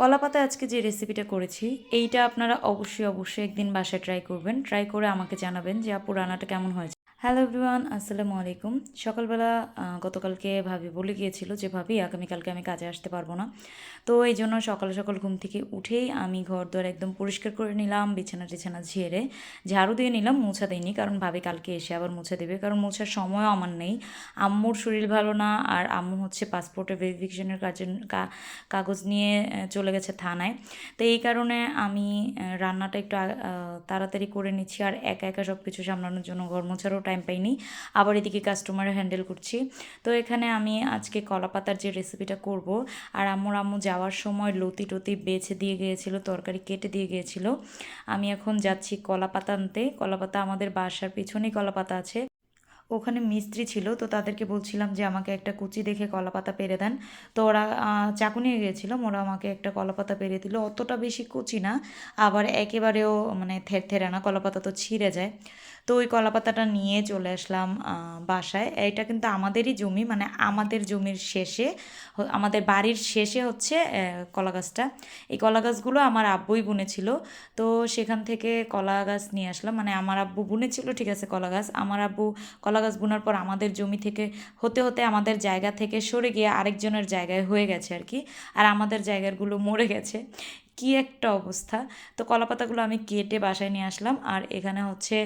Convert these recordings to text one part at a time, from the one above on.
কলা পাতায় আজকে যে রেসিপিটা করেছি, এইটা আপনারা অবশ্যই অবশ্যই একদিন বাসায় ট্রাই করবেন। ট্রাই করে আমাকে জানাবেন যে, আপু, রান্নাটা কেমন হয়েছে? হ্যালো এভরিওয়ান আসসালামু আলাইকুম। সকালবেলা গতকালকে ভাবি বলে গিয়েছিল যে, ভাবি, আগামীকালকে আমি কাজে আসতে পারব না। তো এই জন্য সকাল সকাল ঘুম থেকে উঠেই আমি ঘর দর একদম পরিষ্কার করে নিলাম, বিছানা টিছানা ঝেড়ে ঝাড়ু দিয়ে নিলাম, মোছা দিইনি কারণ ভাবি কালকে এসে আবার মুছে দেবে। কারণ মোছার সময়ও আমার নেই। আম্মুর শরীর ভালো না আর আম্মু হচ্ছে পাসপোর্টের ভেরিফিকেশনের কাজে, কা- কাগজ নিয়ে চলে গেছে থানায়। তো এই কারণে আমি রান্নাটা একটু তাড়াতাড়ি করে নিচ্ছি আর একা একা সব কিছু সামলানোর জন্য ঘর মোছারও টাইম পাইনি। আবার এদিকে কাস্টমার হ্যান্ডেল করছি। তো এখানে আমি আজকে কলা পাতার যে রেসিপিটা করব, আর আম্মুর আম্মু যাওয়ার সময় লতি টতি বেছে দিয়ে গিয়েছিল, তরকারি কেটে দিয়ে গিয়েছিল। আমি এখন যাচ্ছি কলা পাতা আনতে। কলা পাতা আমাদের বাসার পিছনেই কলা পাতা আছে। ওখানে মিস্ত্রি ছিল, তো তাদেরকে বলছিলাম যে আমাকে একটা কুচি দেখে কলা পাতা পেরে দেন। তো ওরা চাকু নিয়ে গিয়েছিল ওরা আমাকে একটা কলা পাতা পেরে দিল। অতটা বেশি কুচি না, আবার একেবারেও মানে থের থেরে না কলা পাতা তো ছিঁড়ে যায়। তো ওই কলা পাতাটা নিয়ে চলে আসলাম বাসায়। এটা কিন্তু আমাদেরই জমি মানে আমাদের জমির শেষে আমাদের বাড়ির শেষে হচ্ছে কলা গাছটা এই কলা গাছগুলো আমার আব্বুই বুনেছিল। তো সেখান থেকে কলা গাছ নিয়ে আসলাম। মানে আমার আব্বু বুনেছিল, ঠিক আছে কলা গাছ আমার আব্বু কলা গাছ বোনার পর আমাদের জমি থেকে হতে হতে আমাদের জায়গা থেকে সরে গিয়ে আরেকজনের জায়গায় হয়ে গেছে আর কি। আর আমাদের জায়গাগুলো মরে গেছে। কি একটা অবস্থা? তো কলাপাতাগুলো আমি কেটে বাসায় নিয়ে আসলাম। আর এখানে হচ্ছে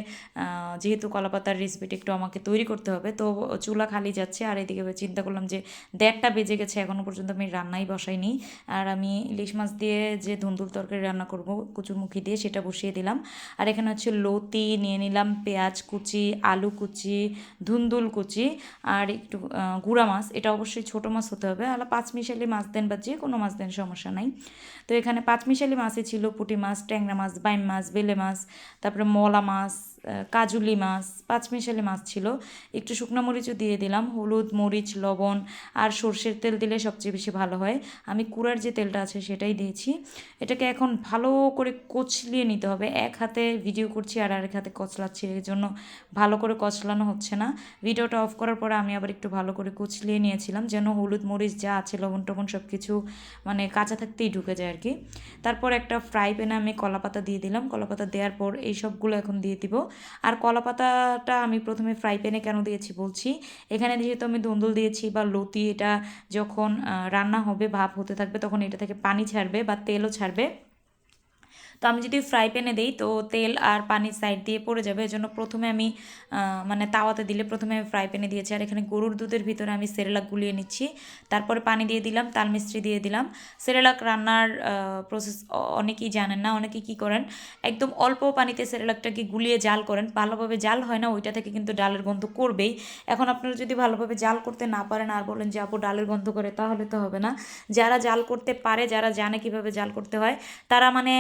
যেহেতু কলাপাতার রেসিপিটা একটু আমাকে তৈরি করতে হবে, তো চুলা খালি যাচ্ছে। আর এদিকে চিন্তা করলাম যে, দেড়টা বেজে গেছে এখনও পর্যন্ত আমি রান্নাই বসাইনি। আর আমি ইলিশ মাছ দিয়ে যে ধুন্দুল তরকারি রান্না করব, কুচুরমুখী দিয়ে, সেটা বসিয়ে দিলাম। আর এখানে হচ্ছে লতি নিয়ে নিলাম, পেঁয়াজ কুচি, আলু কুচি, ধুন্দুল কুচি, আর একটু গুঁড়া মাছ। এটা অবশ্যই ছোটো মাছ হতে হবে। আর পাঁচমিশালি মাছ দেন বা যে কোনো মাছ দেন, সমস্যা নাই। তো এখানে পাঁচমিশালি মাছই ছিল পুঁটি মাছ ট্যাংরা মাছ বাইম মাছ বেলে মাছ তারপরে মলা মাছ কাজুলি মাছ, পাঁচমিশালি মাছ ছিল। একটু শুকনো মরিচও দিয়ে দিলাম, হলুদ, মরিচ, লবণ আর সর্ষের তেল দিলে সবচেয়ে বেশি ভালো হয়। আমি কুড়ার যে তেলটা আছে সেটাই দিয়েছি। এটাকে এখন ভালো করে কচলিয়ে নিতে হবে। এক হাতে ভিডিও করছি আর আরেক হাতে কচলাচ্ছি, এর জন্য ভালো করে কচলানো হচ্ছে না। ভিডিওটা অফ করার পরে আমি আবার একটু ভালো করে কুচলিয়ে নিয়েছিলাম, যেন হলুদ, মরিচ যা আছে, লবণ টবণ সব কিছু মানে কাঁচা থাকতেই ঢুকে যায় আর কি। তারপর একটা ফ্রাই প্যানে আমি কলাপাতা দিয়ে দিলাম। কলাপাতা দেওয়ার পর এই সবগুলো এখন দিয়ে দিব। আর কলা পাতাটা আমি প্রথমে ফ্রাই প্যানে কেন দিয়েছি বলছি? এখানে যেহেতু আমি দন্দুল দিয়েছি বা লতি, এটা যখন রান্না হবে, ভাপ হতে থাকবে, তখন এটা থেকে পানি ছাড়বে বা তেলও ছাড়বে। তো আমি যদি ফ্রাই প্যানে দিই, তো তেল আর পানি সাইড দিয়ে পড়ে যাবে। এজন্য প্রথমে আমি মানে তাওয়াতে দিলে প্রথমে আমি ফ্রাই প্যানে দিয়েছি। আর এখানে গরুর দুধের ভিতরে আমি সেরেলাক গুলিয়ে নিচ্ছি। তারপরে পানি দিয়ে দিলাম, তাল মিস্ত্রি দিয়ে দিলাম। সেরেলাক রান্নার প্রসেস অনেকেই জানেন না অনেকে কি করেন? একদম অল্প পানিতে সেরেলাকটাকে গুলিয়ে জাল করেন। ভালোভাবে জাল হয় না, ওইটা থেকে কিন্তু ডালের গন্ধ করবেই। এখন আপনারা যদি ভালোভাবে জাল করতে না পারেন আর বলেন যে, আপু, ডালের গন্ধ করে তাহলে তো হবে না। যারা জাল করতে পারে, যারা জানে কীভাবে জাল করতে হয়, তারা মানে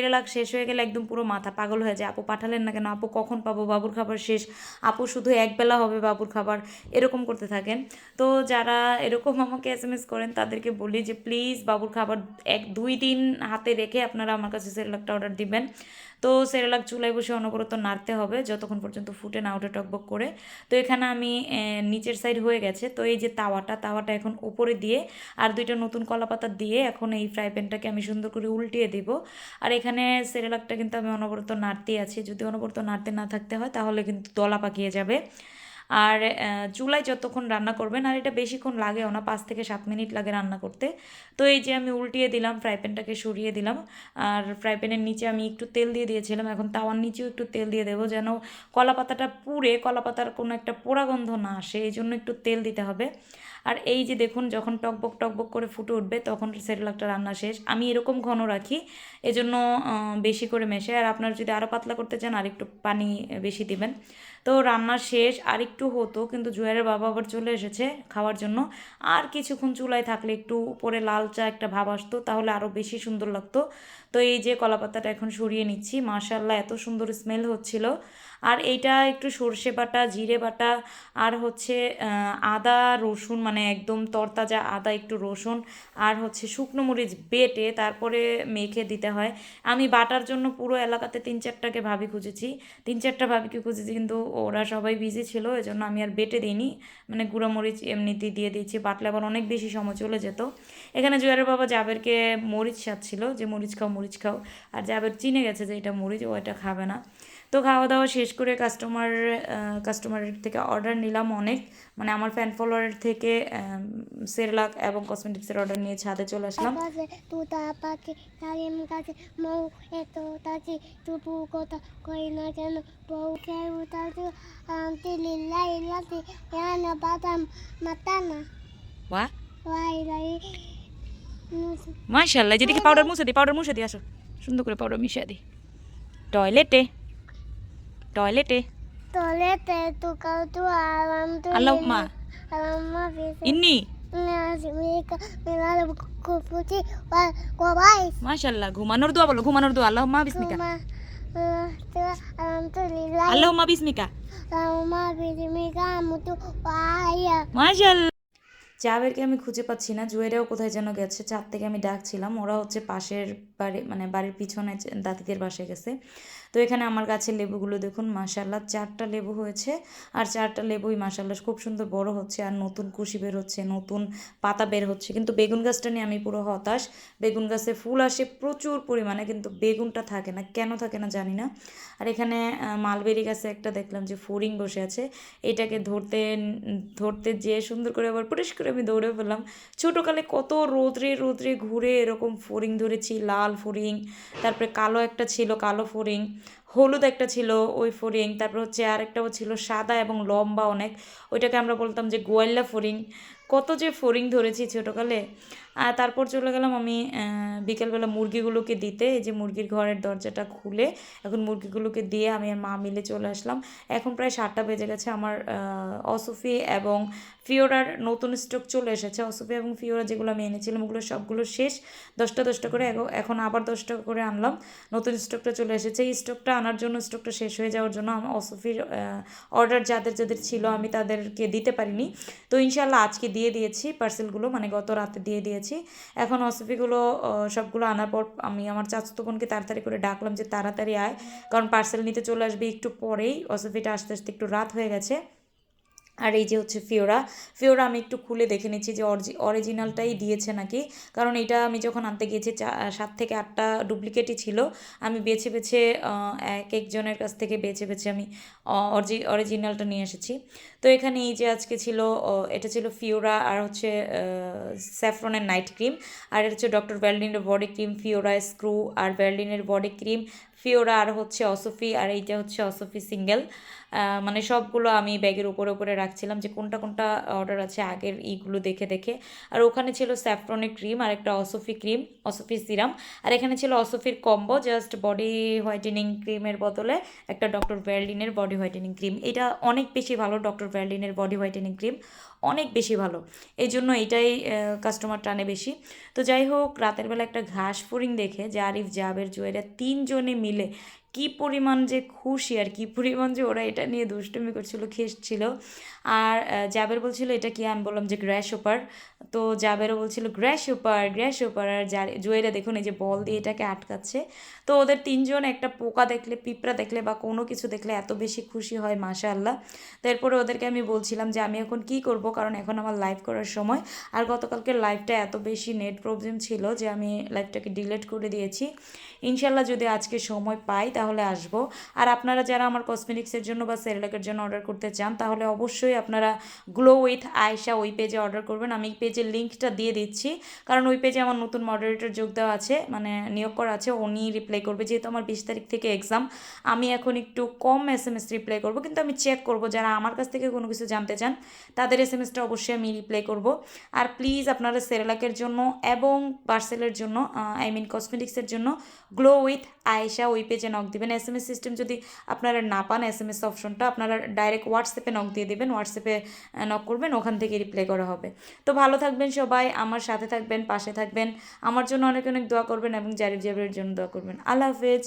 সেরেলাক শেষ হয়ে গেলে একদম পুরো মাথা পাগল হয়ে যায়। আপু পাঠালেন না কেন? আপু কখন পাবো? বাবুর খাবার শেষ। আপু শুধু একবেলা হবে বাবুর খাবার। এরকম করতে থাকেন। তো যারা এরকম আমাকে এস এম এস করেন, তাদেরকে বলি যে, প্লিজ বাবুর খাবার এক দুই দিন হাতে রেখে আপনারা আমার কাছে সেরেলাকটা অর্ডার দিবেন। তো সেরেলাক চুলায় বসে অনবরত নাড়তে হবে যতক্ষণ পর্যন্ত ফুটে না ওঠে টকবক করে। তো এখানে আমি নিচের সাইড হয়ে গেছে। তো এই যে তাওয়াটা তাওয়াটা এখন উপরে দিয়ে আর দুইটা নতুন কলা পাতা দিয়ে এখন এই ফ্রাই প্যানটাকে আমি সুন্দর করে উল্টিয়ে দেব। আর এখানে সেরেলাকটা কিন্তু আমি অনবরত নাড়তেই আছি। যদি অনবরত নাড়তে না থাকতে হয় তাহলে কিন্তু দলা পাকিয়ে যাবে। আর চুলায় যতক্ষণ রান্না করবেন, আর এটা বেশিক্ষণ লাগেও না, পাঁচ থেকে সাত মিনিট লাগে রান্না করতে। তো এই যে আমি উল্টিয়ে দিলাম, ফ্রাই প্যানটাকে সরিয়ে দিলাম, আর ফ্রাই প্যানের নিচে আমি একটু তেল দিয়ে দিয়েছিলাম, এখন তাওয়ার নিচেও একটু তেল দিয়ে দেবো যেন কলা পাতাটা পুড়ে, কলা পাতার কোনো একটা পোড়া গন্ধ না আসে, এই জন্য একটু তেল দিতে হবে। আর এই যে দেখুন, যখন টকবক টকবক করে ফুটে উঠবে, তখন সেরেলাকটা রান্না শেষ। আমি এরকম ঘন রাখি, এজন্য বেশি করে মেশে আর আপনার যদি আরও পাতলা করতে চান আর একটু পানি বেশি দিবেন। তো রান্না শেষ আর একটু হতো, কিন্তু জুয়ারের বাবা আবার চলে এসেছে খাওয়ার জন্য। আর কিছুক্ষণ চুলায় থাকলে একটু উপরে লাল চা একটা ভাব আসতো, তাহলে আরও বেশি সুন্দর লাগতো। তো এই যে কলাপাতাটা এখন সরিয়ে নিচ্ছি মাশাল্লাহ এত সুন্দর স্মেল হচ্ছিল। আর এইটা একটু সর্ষে বাটা, জিরে বাটা, আর হচ্ছে আদা, রসুন মানে একদম তরতাজা আদা, একটু রসুন, আর হচ্ছে শুকনো মরিচ বেটে তারপরে মেখে দিতে হয়। আমি বাটার জন্য পুরো এলাকাতে তিন চারটাকে ভাবি খুঁজেছি। তিন চারটা ভাবিকে খুঁজেছি, কিন্তু ওরা সবাই বিজি ছিল এই জন্য আমি আর বেটে দিইনি। মানে গুঁড়ো মরিচ এমনিতেই দিয়ে দিয়েছি, বাটলে আবার অনেক বেশি সময় চলে যেত। এখানে জুয়ারের বাবা জাবেরকে মরিচ সাজছিল যে মরিচ খাও মরিচ খাও, আর জাবের চিনে গেছে যে এটা মরিচ, ও এটা খাবে না। তো খাওয়া দাওয়া শেষ করে কাস্টমার কাস্টমারের থেকে অর্ডার নিলাম অনেক। মানে আমার ফ্যান ফলোয়ারের থেকে সেরলাক এবং কসমেটিক্সের অর্ডার নিয়ে ছাদে চলে আসলাম। মাশাল্লাহ যেদিকে পাউডার মুছে দিই পাউডার মুছে দিই আসো। সুন্দর করে পাউডার মিশিয়ে দিই টয়লেটে টয়লেটে তলেতে তু কাউ তু আরাম তু আল্লাহ মা আরাম মা বেসে ইন্নি নাসি মিকা মিলালে কুপুচি ওয়া কোবাই মাশাল্লাহ ঘুমানোর দোয়া বলো ঘুমানোর দোয়া আল্লাহ মা বিসমিকা আল্লাহ মা বিসমিকা মাশাল্লাহ জাবেরকে আমি খুঁজে পাচ্ছি না, জুয়েরাও কোথায় যেন গেছে চার থেকে আমি ডাকছিলাম, ওরা হচ্ছে পাশের বাড়ি মানে বাড়ির পিছনে দাদিদের বাসায় গেছে। তো এখানে আমার গাছের লেবুগুলো দেখুন মাশাল্লাহ চারটা লেবু হয়েছে, আর চারটা লেবুই মাশাল্লাহ খুব সুন্দর বড় হচ্ছে, আর নতুন কুশি বের হচ্ছে, নতুন পাতা বের হচ্ছে, কিন্তু বেগুন গাছটা নিয়ে আমি পুরো হতাশ। বেগুন গাছে ফুল আসে প্রচুর পরিমাণে, কিন্তু বেগুনটা থাকে না, কেন থাকে না জানি না। আর এখানে মালবেরি গাছে একটা দেখলাম যে ফড়িং বসে আছে, এটাকে ধরতে ধরতে যেয়ে সুন্দর করে আবার পরিষ্কার করে আমি দৌড়ে ফেললাম ছোটোকালে কত রোদ্রে রোদ্রে ঘুরে এরকম ফড়িং ধরেছি, লাল ফড়িং তারপরে কালো একটা ছিল, কালো ফড়িং হলুদ একটা ছিল ওই ফড়িং তারপর হচ্ছে আর একটাও ছিল সাদা এবং লম্বা অনেক, ওইটাকে আমরা বলতাম যে গোয়াল্লা ফড়িং কত যে ফড়িং ধরেছি ছোটোকালে। আর তারপর চলে গেলাম আমি বিকেলবেলা মুরগিগুলোকে দিতে। এই যে মুরগির ঘরের দরজাটা খুলে এখন মুরগিগুলোকে দিয়ে আমি আর মা মিলে চলে আসলাম। এখন প্রায় সাতটা বেজে গেছে আমার অসুফি এবং ফিওরার নতুন স্টক চলে এসেছে। অসুফি এবং ফিওরা যেগুলো আমি এনেছিলাম ওগুলো সবগুলো শেষ। দশটা দশটা করে এখন আবার দশটা করে আনলাম। নতুন স্টকটা চলে এসেছে। এই স্টকটা আনার জন্য, স্টকটা শেষ হয়ে যাওয়ার জন্য আমার অসুফির অর্ডার যাদের যাদের ছিল আমি তাদেরকে দিতে পারিনি। তো ইনশাল্লাহ আজকে দিয়ে দিয়েছি পার্সেলগুলো মানে গত রাতে দিয়ে দিয়েছি। এখন অসুফিগুলো সবগুলো আনার পর আমি আমার চাচতো বোনকে তাড়াতাড়ি করে ডাকলাম যে তাড়াতাড়ি আয়, কারণ পার্সেল নিতে চলে আসবে একটু পরেই। অসফিটা আস্তে আস্তে একটু রাত হয়ে গেছে। আর এই যে হচ্ছে ফিওরা ফিওরা আমি একটু খুলে দেখে নিচ্ছি যে অরিজি অরিজিনালটাই দিয়েছে নাকি? কারণ এটা আমি যখন আনতে গিয়েছি সাত থেকে আটটা ডুপ্লিকেটই ছিল। আমি বেছে বেছে এক একজনের কাছ থেকে বেছে বেছে আমি অরিজি অরিজিনালটা নিয়ে এসেছি। তো এখানে এই যে আজকে ছিল এটা ছিল ফিওরা আর হচ্ছে স্যাফরনের নাইট ক্রিম আর এটা হচ্ছে ডক্টর ভ্যালডিনের বডি ক্রিম ফিওরা স্ক্রু আর ভ্যালডিনের বডি ক্রিম ফিওরা আর হচ্ছে অসফি আর এইটা হচ্ছে অসফি সিঙ্গেল মানে সবগুলো আমি ব্যাগের উপরে উপরে রাখছিলাম যে কোনটা কোনটা অর্ডার আছে আগের ইগুলো দেখে দেখে। আর ওখানে ছিল স্যাফ্রনের ক্রিম আর একটা অসফি ক্রিম অসফি সিরাম আর এখানে ছিল অসফির কম্বো জাস্ট বডি হোয়াইটেনিং ক্রিমের বদলে একটা ডক্টর ভ্যালডিনের বডি হোয়াইটেনিং ক্রিম এটা অনেক বেশি ভালো ডক্টর ভ্যালডিনের বডি হোয়াইটেনিং ক্রিম অনেক বেশি ভালো। এই জন্য এটাই কাস্টমার টানে বেশি। তো যাই হোক, রাতের বেলা একটা ঘাস ফুরিং দেখে যে আরিফ জাবের জুয়েরা তিনজনে মিলে কি পরিমাণ যে খুশি আর কি পরিমাণ যে ওরা এটা নিয়ে দুষ্টুমি করছিল, খেসছিল। আর জাবের বলছিল, এটা কি? আমি বললাম যে গ্র্যাশ ওপার তো জাবেরও বলছিল গ্র্যাশ ওপার গ্র্যাশ ওপার আর জুয়েরা দেখুন, এই যে বল দিয়ে এটাকে আটকাচ্ছে। তো ওদের তিনজন একটা পোকা দেখলে, পিঁপড়া দেখলে বা কোনো কিছু দেখলে এত বেশি খুশি হয় মাশা আল্লাহ তারপরে ওদেরকে আমি বলছিলাম যে, আমি এখন কি করব? কারণ এখন আমার লাইভ করার সময়। আর গতকালকে লাইভটা এত বেশি নেট প্রবলেম ছিল যে, আমি লাইভটাকে ডিলিট করে দিয়েছি। ইনশাল্লাহ যদি আজকে সময় পাই তাহলে আসব। আর আপনারা যারা আমার কসমেটিক্সের জন্য বা সেরেলাকের জন্য অর্ডার করতে চান, তাহলে অবশ্যই আপনারা গ্লো উইথ আয়শা ওই পেজে অর্ডার করবেন। আমি পেজের লিঙ্কটা দিয়ে দিচ্ছি। কারণ ওই পেজে আমার নতুন মডারেটর যোগ দেওয়া আছে মানে নিয়োগ করা আছে, উনি রিপ্লাই করবে। যেহেতু আমার বিশ তারিখ থেকে এক্সাম আমি এখন একটু কম এস এম এস রিপ্লাই করব, কিন্তু আমি চেক করব। যারা আমার কাছ থেকে কোনো কিছু জানতে চান, তাদের এস এম এসটা অবশ্যই আমি রিপ্লাই করব। আর প্লিজ আপনারা সেরেলাকের জন্য এবং পার্সেলের জন্য আই মিন কসমেটিক্সের জন্য গ্লো উইথ আয়েশা ওই পেজে নক দিবেন। এস এম এস সিস্টেম যদি আপনারা না পান এস এম এস অপশনটা আপনারা ডাইরেক্ট হোয়াটসঅ্যাপে নক দিয়ে দেবেন। হোয়াটসঅ্যাপে নক করবেন, ওখান থেকে রিপ্লাই করা হবে। তো ভালো থাকবেন সবাই, আমার সাথে থাকবেন, পাশে থাকবেন। আমার জন্য অনেক অনেক দোয়া করবেন এবং জারিফ জাবিরের জন্য দোয়া করবেন। আল্লাহ হাফেজ।